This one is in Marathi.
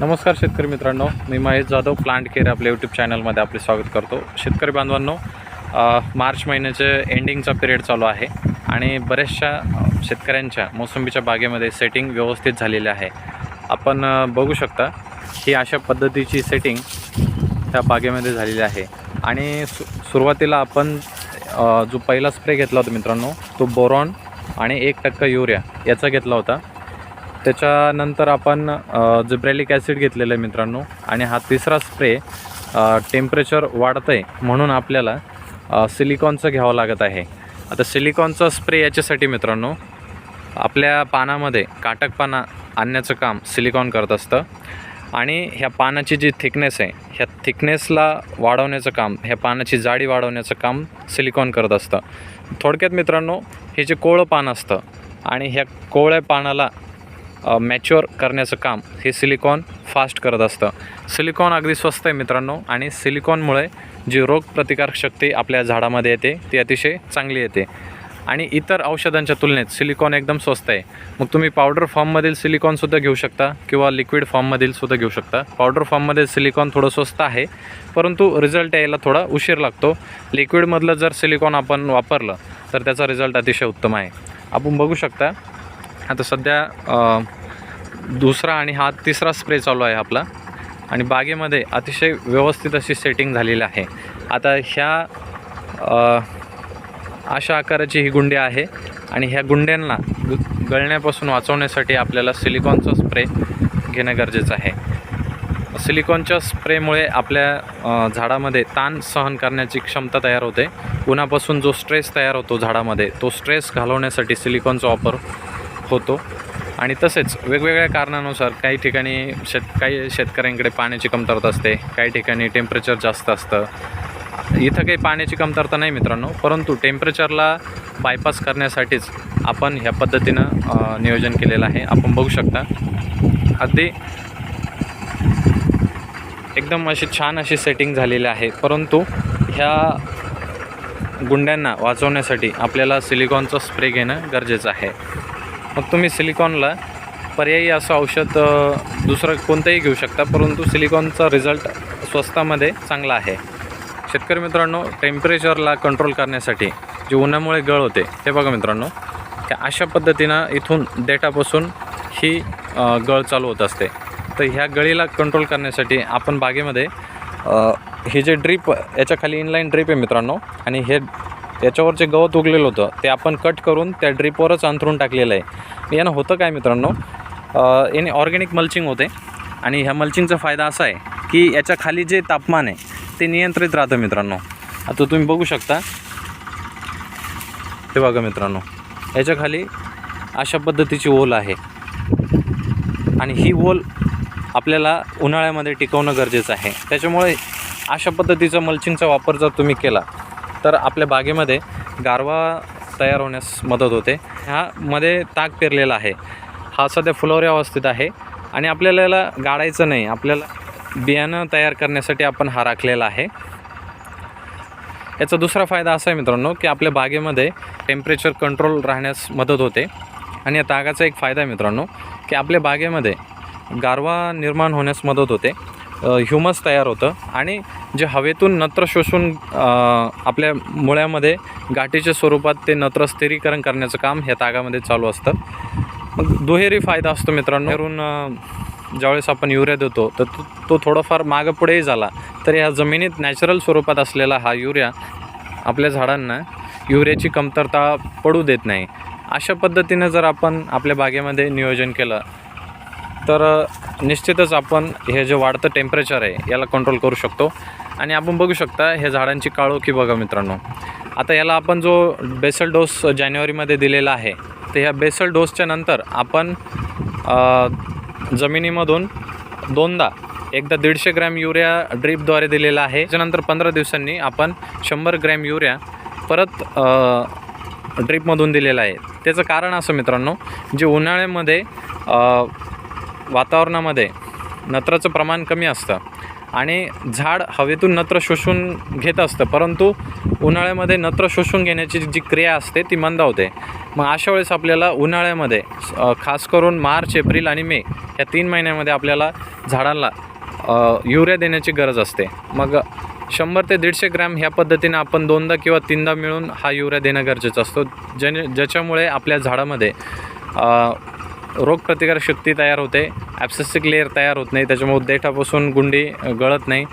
नमस्कार शेतकरी मित्रांनो. मी महेश जाधव प्लांट केअर आपल्या यूट्यूब चॅनलमध्ये आपले स्वागत करतो. शेतकरी बांधवांनो मार्च महिन्याचे एंडिंगचा पिरियड चालू आहे आणि बऱ्याचशा शेतकऱ्यांच्या मोसंबीच्या बागेमध्ये सेटिंग व्यवस्थित झालेली आहे. आपण बघू शकता ही अशा पद्धतीची सेटिंग त्या बागेमध्ये झालेली आहे. आणि सु सुरुवातीला आपण जो पहिला स्प्रे घेतला होता मित्रांनो तो बोरॉन आणि एक टक्का युरिया याचा घेतला होता. त्याच्यानंतर आपण जिब्रॅलिक ॲसिड घेतलेलं आहे मित्रांनो. आणि हा तिसरा स्प्रे टेम्परेचर वाढतं आहे म्हणून आपल्याला सिलिकॉनचं घ्यावं लागत आहे. आता सिलिकॉनचा स्प्रे याच्यासाठी मित्रांनो आपल्या पानामध्ये काटकपाना आणण्याचं काम सिलिकॉन करत असतं. आणि ह्या पानाची जी थिकनेस आहे ह्या थिकनेसला वाढवण्याचं काम ह्या पानाची जाडी वाढवण्याचं काम सिलिकॉन करत असतं. थोडक्यात मित्रांनो हे जे कोवळं पान असतं आणि ह्या कोवळ्या पानाला मॅच्युअर करण्याचं काम हे सिलिकॉन फास्ट करत असतं. सिलिकॉन अगदी स्वस्त आहे मित्रांनो आणि सिलिकॉनमुळे जी रोगप्रतिकारक शक्ती आपल्या झाडामध्ये येते ती अतिशय चांगली येते. आणि इतर औषधांच्या तुलनेत सिलिकॉन एकदम स्वस्त आहे. मग तुम्ही पावडर फॉर्ममधील सिलिकॉनसुद्धा घेऊ शकता किंवा लिक्विड फॉर्ममधील सुद्धा घेऊ शकता. पावडर फॉर्ममध्ये सिलिकॉन थोडं स्वस्त आहे परंतु रिझल्ट यायला थोडा उशीर लागतो. लिक्विडमधलं जर सिलिकॉन आपण वापरलं तर त्याचा रिझल्ट अतिशय उत्तम आहे. आपण बघू शकता आता सध्या दुसरा आणि हा तिसरा स्प्रे चालू आहे आपला. आणि बागेमध्ये अतिशय व्यवस्थित अशी सेटिंग झालेली आहे. आता ह्या अशा आकाराची ही गुंडी आहे आणि ह्या गुंड्यांना ग गळण्यापासून वाचवण्यासाठी आपल्याला सिलिकॉनचा स्प्रे घेणं गरजेचं आहे. सिलिकॉनच्या स्प्रेमुळे आपल्या झाडामध्ये ताण सहन करण्याची क्षमता तयार होते. उन्हापासून जो स्ट्रेस तयार होतो झाडामध्ये तो स्ट्रेस घालवण्यासाठी सिलिकॉनचा वापर होतो. आणि तसेच वेगवेगळ्या कारणानुसार काही ठिकाणी शेत काही शेतकऱ्यांकडे पाण्याची कमतरता असते काही ठिकाणी टेम्परेचर जास्त असतं. इथं काही पाण्याची कमतरता नाही मित्रांनो परंतु टेम्परेचरला बायपास करण्यासाठीच आपण ह्या पद्धतीनं नियोजन केलेलं आहे. आपण बघू शकता. अगदी एकदम अशी छान अशी सेटिंग झालेली आहे. परंतु ह्या गुंड्यांना वाचवण्यासाठी आपल्याला सिलिकॉनचा स्प्रे घेणं गरजेचं आहे. मग तुम्ही सिलिकॉनला पर्यायी असं औषध दुसरं कोणतंही घेऊ शकता परंतु सिलिकॉनचा रिझल्ट स्वस्तामध्ये चांगला आहे. शेतकरी मित्रांनो टेम्परेचरला कंट्रोल करण्यासाठी जे उन्हामुळे गळ होते हे बघा मित्रांनो त्या अशा पद्धतीनं इथून डेटापासून ही गळ चालू होत असते. तर ह्या गळीला कंट्रोल करण्यासाठी आपण बागेमध्ये हे जे ड्रीप याच्या खाली इनलाईन ड्रीप आहे मित्रांनो आणि हे याच्यावर जे गवत उगलेलं होतं ते आपण कट करून त्या ड्रीपवरच अंथरून टाकलेलं आहे. यानं होतं काय मित्रांनो? याने ऑर्गॅनिक मल्चिंग होते. आणि ह्या मल्चिंगचा फायदा असा आहे की याच्या खाली जे तापमान आहे ते नियंत्रित राहतं मित्रांनो. आता तुम्ही बघू शकता. हे बघा मित्रांनो. याच्या खाली अशा पद्धतीची ओल आहे. आणि ही ओल आपल्याला उन्हाळ्यामध्ये टिकवणं गरजेचं आहे. त्याच्यामुळे अशा पद्धतीचा मल्चिंगचा वापर जर तुम्ही केला तर आपल्या बागेमध्ये गारवा तयार होण्यास मदत होते. ह्यामध्ये ताक पेरलेला आहे. हा सध्या फुलवऱ्या अवस्थेत आहे आणि आपल्याला याला गाडायचं नाही. आपल्याला बियाणं तयार करण्यासाठी आपण हा राखलेला आहे. याचा दुसरा फायदा असा आहे मित्रांनो की आपल्या बागेमध्ये टेम्परेचर कंट्रोल राहण्यास मदत होते. आणि या तागाचा एक फायदा आहे मित्रांनो की आपल्या बागेमध्ये गारवा निर्माण होण्यास मदत होते. ह्युमस तयार होतं. आणि जे हवेतून नत्र शोषून आपल्या मुळ्यामध्ये गाठीच्या स्वरूपात ते नत्र स्थिरीकरण करण्याचं काम ह्या तागामध्ये चालू असतं. मग दुहेरी फायदा असतो मित्रांनो. वरून ज्यावेळेस आपण युरिया देतो तर तो तो थोडाफार मागं पुढेही झाला. तर ह्या जमिनीत नॅचरल स्वरूपात असलेला हा युरिया आपल्या झाडांना युरियाची कमतरता पडू देत नाही. अशा पद्धतीनं जर आपण आपल्या बागेमध्ये नियोजन केलं तर निश्चितच आपण हे जे वाढतं टेम्परेचर आहे याला कंट्रोल करू शकतो. आणि आपण बघू शकता हे झाडांची काळोखी बघा मित्रांनो. आता याला आपण जो बेसल डोस जानेवारीमध्ये दिलेला आहे तर ह्या बेसल डोसच्या नंतर आपण जमिनीमधून दोनदा एकदा दीडशे ग्रॅम युरिया ड्रीपद्वारे दिलेला आहे. त्याच्यानंतर पंधरा दिवसांनी आपण शंभर ग्रॅम युरिया परत ड्रीपमधून दिलेला आहे. त्याचं कारण असं मित्रांनो जे उन्हाळ्यामध्ये वातावरणामध्ये नत्राचं प्रमाण कमी असतं आणि झाड हवेतून नत्र शोषून घेत असतं परंतु उन्हाळ्यामध्ये नत्र शोषून घेण्याची जी क्रिया असते ती मंदावते मग अशा वेळेस आपल्याला उन्हाळ्यामध्ये खास करून मार्च एप्रिल आणि मे या तीन महिन्यामध्ये आपल्याला झाडांना युरिया देण्याची गरज असते. मग शंभर ते दीडशे ग्रॅम ह्या पद्धतीने आपण दोनदा किंवा तीनदा मिळून हा युरिया देणं गरजेचं असतो. ज्याने ज्याच्यामुळे आपल्या झाडामध्ये रोगप्रतिकारशक्ती तयार होते ॲप्सेसिक लेअर तयार होत नाही त्याच्यामुळे देठापासून गुंडी गळत नाही.